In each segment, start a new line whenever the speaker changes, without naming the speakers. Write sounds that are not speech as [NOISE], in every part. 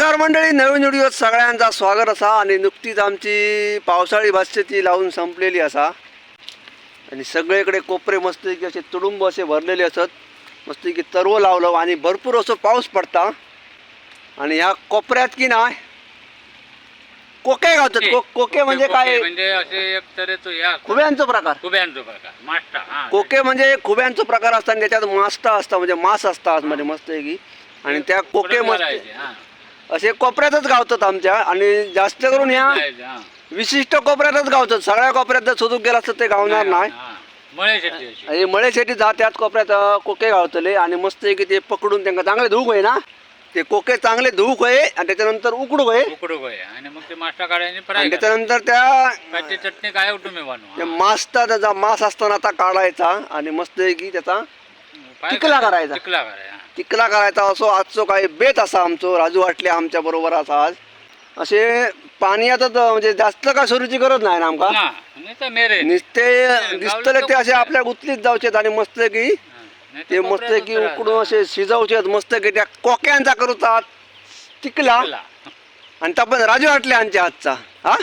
नमस्कार मंडळी नवीन व्हिडिओत सगळ्यांचा स्वागत असा आणि नुकतीच आमची पावसाळी भाष्यती लावून संपलेली असा. आणि सगळीकडे कोपरे मस्तपैकी असे तुडुंब असे भरलेले असत. मस्तपैकी तरव लावलं आणि भरपूर असं पाऊस पडता. आणि ह्या कोपऱ्यात की नाही कोके गावतात. को कोके म्हणजे काय?
म्हणजे असे एक तऱ्हेचं या
खुब्यांचा प्रकार.
खुब्यांचं प्रकार. माष्टा हा
कोके म्हणजे खुब्यांचा प्रकार असतात आणि त्याच्यात मास्टा असतात म्हणजे मास असतात. म्हणजे मस्तपैकी आणि त्या कोके मस्त. असे कोपऱ्यातच गावतात आमच्या. आणि जास्त करून ह्या. विशिष्ट कोपऱ्यातच गावतात. सगळ्या कोपऱ्यात जर सोदूक गेला असतं ते गावणार नाही
हा. मळे शेती
आणि जा त्याच कोपऱ्यात कोके गावतले. आणि मस्त की ते पकडून त्यांना चांगले धूक होय ना. ते कोके चांगले धूक होय आणि त्याच्यानंतर उकडूक होय.
उकडू गोय आणि मग ते माष्टा काढायचे
आणि त्याच्यानंतर त्या
चटणी काय उठून मी
त्या
बनवू
मासचा त्याचा मास असताना आता काढायचा. आणि मस्त की त्याचा टिकला करायचा.
टिकला करायचा.
तिकला करायचा असो आजचो काही बेत असा आमचो राजू वाटले आमच्या बरोबर असा आज. असे पाण्यातच म्हणजे जास्त काय सुरूची गरज नाही ना आमका? नुसते दिसतले ते असे आपल्या गुतलीत जावचेत आणि मस्त की ते मस्त की. उकडून असे शिजवचे मस्त की त्या कोक्यांचा टिकला.
टिकला.
आणि त्या पण राजू वाटले आमच्या हातचा. हा?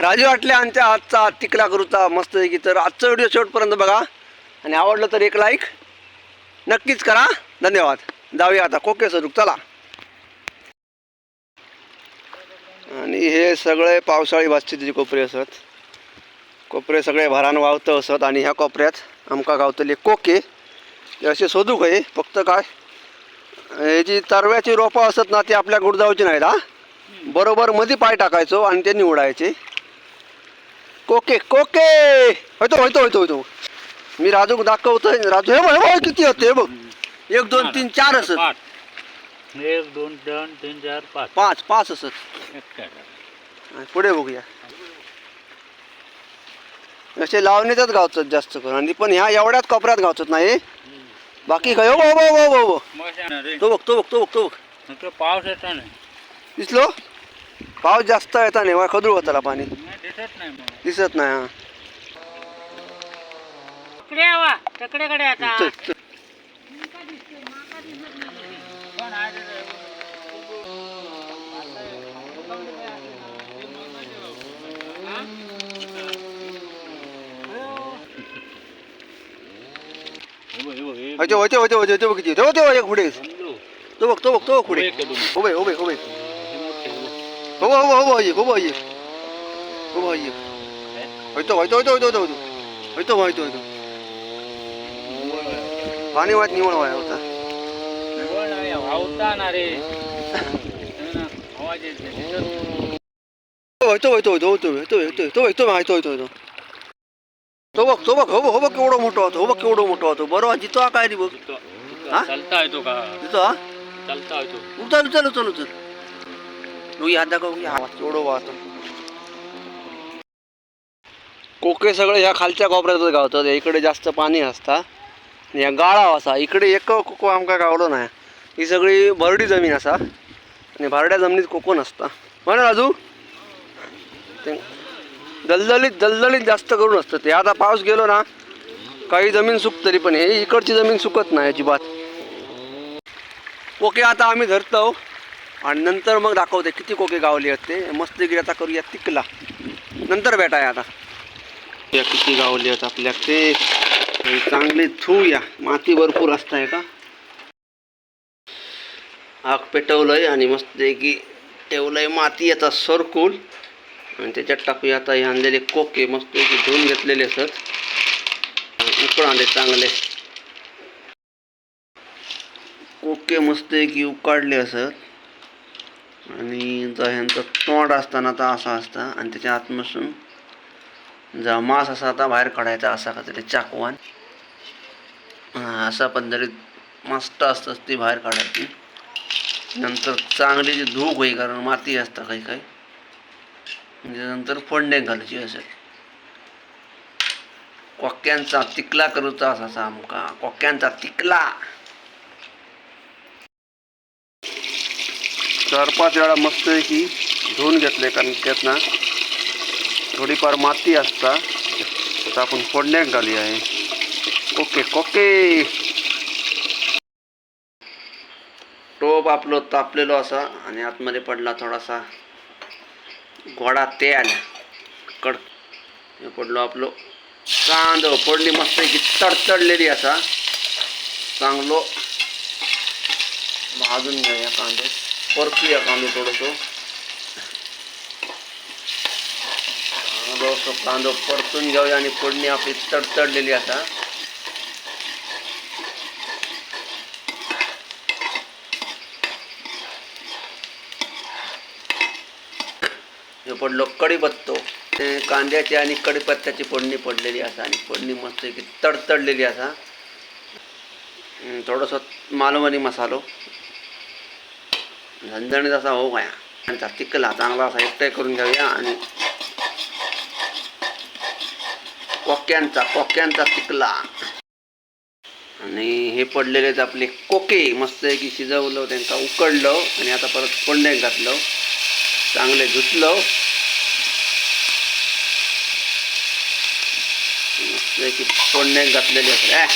राजू वाटले आमच्या हातचा तिकला करूचा मस्त की. तर आजचा व्हिडिओ शेवटपर्यंत बघा. आणि आवडलं तर एक लाईक नक्कीच करा. धन्यवाद. जाऊया आता. कोके स्वरूप चला. आणि हे सगळे पावसाळी भातशेतीचे कोपरे असत. कोपरे सगळे भरान वावत असत आणि ह्या कोपऱ्यात आमका गावतले कोके ते असे सोदूक आहे. फक्त काय? हे जी तरव्याची रोपं असत ना ती आपल्या गुडजावची नाहीत हा? बरोबर मध्ये पाय टाकायचो आणि ते निवडायचे. कोके कोके! होतो होतो होतो होतो. मी राजूक दाखवतोय. राजू हे बघ हे बघ किती होते हे बघ. एक दोन तीन चार असत.
पाच. एक दोन दोन तीन चार पाच.
पाच पाच असत. आणि पुढे बघूया. असे लावणीतच गावतात जास्त करून. आणि पण ह्या एवढ्याच कोपऱ्यात गावतात नाही. बाकी काय? हो हो हो हो हो. तो बघ तो बघ तो बघ तो बघ.
पाऊस येतो नाही
दिसलो? पाऊस जास्त येता नाही. वा खदूळ होताला पाणी.
दिसत नाही
दिसत नाही हा.
इकडे यावा. तकडेकडे आता.
चल, चल. होते होते होते होते होते बघ किती होते होते एक पुढे तो बघ तो बघ तो बघ पुढे उभे उभे उभे हो हो हो हो हो हो हो हो होतो होतो होतो होतो होतो होतो होतो होतो पाणी वाट निवड व्हाय होता होतो होतो होतो होतो होतो होतो होतो होतो होतो होतो तो बघ तो बघ हो बघ हो बघ केवढं मोठं होतं हो बघ केवढं मोठं होतं. बरोबर जिथं हा काय रे बघ? हा?
चालता येतो का?
तिथं हा?
चालता येतो.
उचल उचल उचल उचल. दाखव बघूया आवाज केवढं वाहतो कोके सगळे ह्या खालच्या कोपऱ्यातच गावतात इकडे जास्त पाणी असता आणि ह्या गाळा असा इकडे एक कोको आमका गावलो नाही ही सगळी भरडी जमीन असा. आणि भरड्या जमिनीत कोको नसता. म्हण राजू? ते दलदलीत दलदलीत जास्त करून असतं ते. आता पाऊस गेलो ना काही जमीन सुक तरी पण हे इकडची जमीन सुकत नाही अजिबात. कोके आता आम्ही धरतो आणि नंतर मग दाखवते किती कोके गावले आहेत ते. मस्त आता करूया तिकला. नंतर भेटाय आता. या किती गावले आहेत आपल्या ते. चांगले थुया माती भरपूर असताय का? आग पेटवलंय आणि मस्त की ठेवलंय माती. आता सरकूल आणि त्याच्यात टाकूया आता हे आणलेले कोके मस्त धुवून घेतलेले असत उकळाले चांगले. कोके मस्त की उकाडले असत आणि जा ह्यांचं तोंड असताना आता असा असता. आणि त्याच्या आतमसून जा मांस असा आता बाहेर काढायचा असा का त्याच्या चाकवान. असा पद्धतीत मस्त असतं ती बाहेर काढायची. नंतर चांगली जी धूक होई कारण माती असता काही काही. नंतर फोडणे घालायची असेल. कोक्यांचा तिकला करूचा असा आमका. कोक्यांचा तिकला. चार पाच वेळा मस्त की धुवून घेतले कारण त्यात ना थोडीफार माती असता. आता आपण फोडण्यात घाली आहे. ओके कोके टोप आपलं तापलेलो असा आणि आतमध्ये पडला थोडासा घोडा तेल. कड हे पडलो आपलो. कांदो पडली मस्त की तडतडलेली असा चांगलो. भाजून घेऊया कांदो. परतूया कांदो थोडंसो. कांदो कांदो परतून घेऊया आणि फोडणी आपली तडतडलेली आसा हे पडलो कडीपत्तो ते कांद्याची आणि कडीपत्त्याची फोडणी पडलेली असा आणि फोडणी मस्त की तडतडलेली असा. हम्म, थोडंसं मालवणी मसालो. झणझणीत असा हो काय त्यांचा तिकला चांगला असा एकटाय करून घेऊया आणि कोक्यांचा कोक्यांचा तिकला आणि हे पडलेले आहेत आपले कोके. मस्त की शिजवलं त्यांना उकडलं आणि आता परत फोडण्यात घातलं. चांगले धुतलं. त्याची की घातलेली घातलेले असं ॲ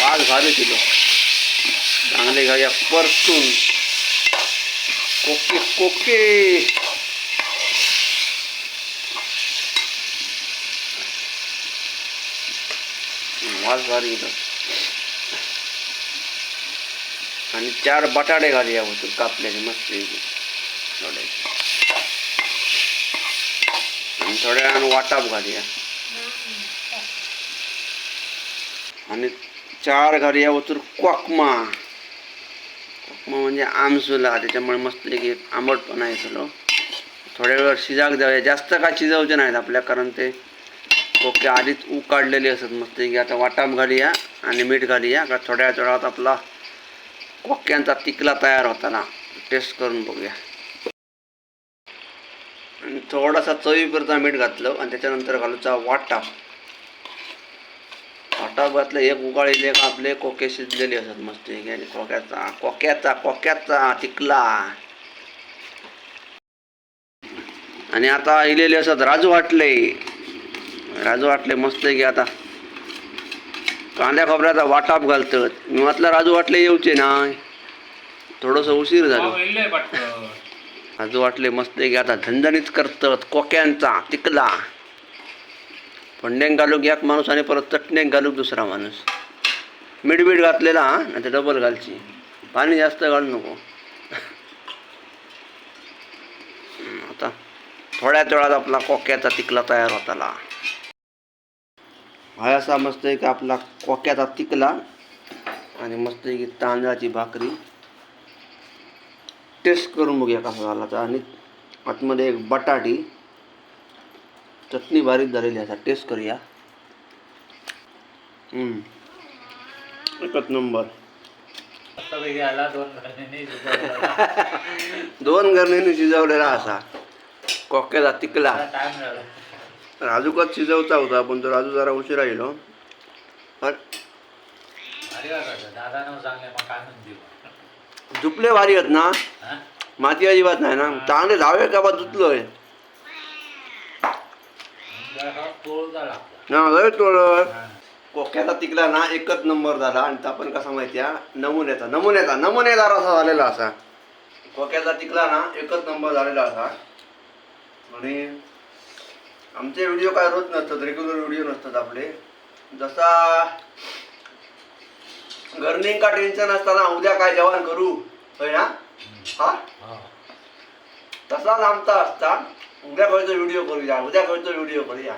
वाज भारी चांगले घ्या. परतून. कोके कोके. वाज भारी आणि चार बटाटे घाली होतो कापल्याचे मस्त थोडे आणि थोड्या वाटाप घालूया. आणि चार घालूया वचूर क्वाकमा क्वाकमा म्हणजे आमसुला त्याच्यामुळे मस्त एक आंबटपणा येतो थोड्या वेळ शिजाक द्यावया जास्त काय शिजवचे नाहीत आपल्या कारण ते ओके आधीच उकाडलेले असत मस्त की आता वाटाम घालूया आणि मीठ घालूया का थोड्या वेळात आपला कोक्यांचा तिकला तयार होता ना टेस्ट करून बघूया. आणि थोडासा चवीपुरता मीठ घातलं आणि त्याच्यानंतर घालूचा वाटा वाटा घातलं एक उकाळीले का आपले कोके शिजलेले असत मस्त आणि कोक्याचा कोक्याचा कोक्याचा तिकला आणि आता इलेले असत राजू वाटले. राजू वाटले मस्त की आता. कांद्या खोबऱ्याचा वाटाप घालतात. मी म्हटलं राजू वाटले येऊचे नाही. थोडंसं उशीर झालं. राजू वाटले मस्त की आता झणझणीत करतात. कोक्यांचा तिकला फोंड्यांक घालूक एक माणूस आणि परत चटण्यांक घालूक दुसरा माणूस. मिडबीड घातलेला हा नाही डबल घालची. पाणी जास्त घालू नको. आता थोड्याच वेळात आपला कोक्याचा तिकला तयार होताला. हा असा मस्त आहे की आपला कोक्याचा तिकला आणि मस्त आहे की तांदळाची भाकरी. टेस्ट करून बघूया कसा झाला तर. आणि आतमध्ये एक बटाटी. चटणी बारीक झालेली असा टेस्ट करूया. हम्म. एकच नंबर.
दोन
गरणीने [LAUGHS] शिजवलेला असा. कोक्याचा तिकला. राजूकच शिजवता होता पण तो राजू जरा उशिरा येलो पण
अरे काय करतो दादा नाव सांगले मग काय म्हणते?
झुपले भारी आहेत ना? माती अजिबात नाही ना? चांगले धावे का बा धुतलोय? ना लय तोळ
हा.
कोक्याचा तिकला ना एकच नंबर झाला. आणि तो आपण कसा माहिती आहे नमुन्याचा नमुन्याचा नमुनेदार असा झालेला असा. कोक्याचा तिकला ना एकच नंबर झालेला असा. आणि आमचे व्हिडिओ काय रोज नसतात रेग्युलर व्हिडिओ नसतात आपले. जसा गर्निंग का टेन्शन असताना उद्या काय जेवण करू? होय ना? हा?
हा.
तसाच आमचा असता. उद्या खंयचो व्हिडिओ करूया उद्या खंयचो व्हिडिओ करूया.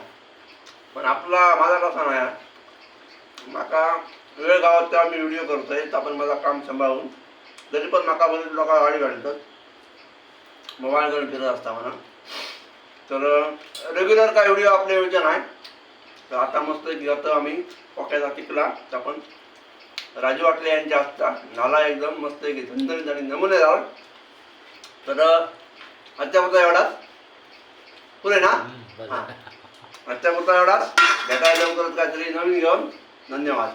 पण आपला माझा कसा नाही म्हाका वेळ गावात तेव्हा मी व्हिडिओ करतोय तर आपण माझा काम सांभाळून. तरी पण म्हाका बरेच लोक गाडी घालतात मोबाईल घेऊन फिरत असता म्हणा. तर रेग्युलर काय व्हिडिओ आपल्या योजना नाही. तर आता मस्त घेतो आम्ही पोक्याचा टिकला तर आपण राजू वाटले यांच्या असता झाला एकदम मस्त की झणझणीत आणि नमुने झाला. तर आजच्या होता एवढाच. पुरे ना. आजच्या पुरता एवढाच भेटायला लवकरच काहीतरी नवीन घेऊन धन्यवाद.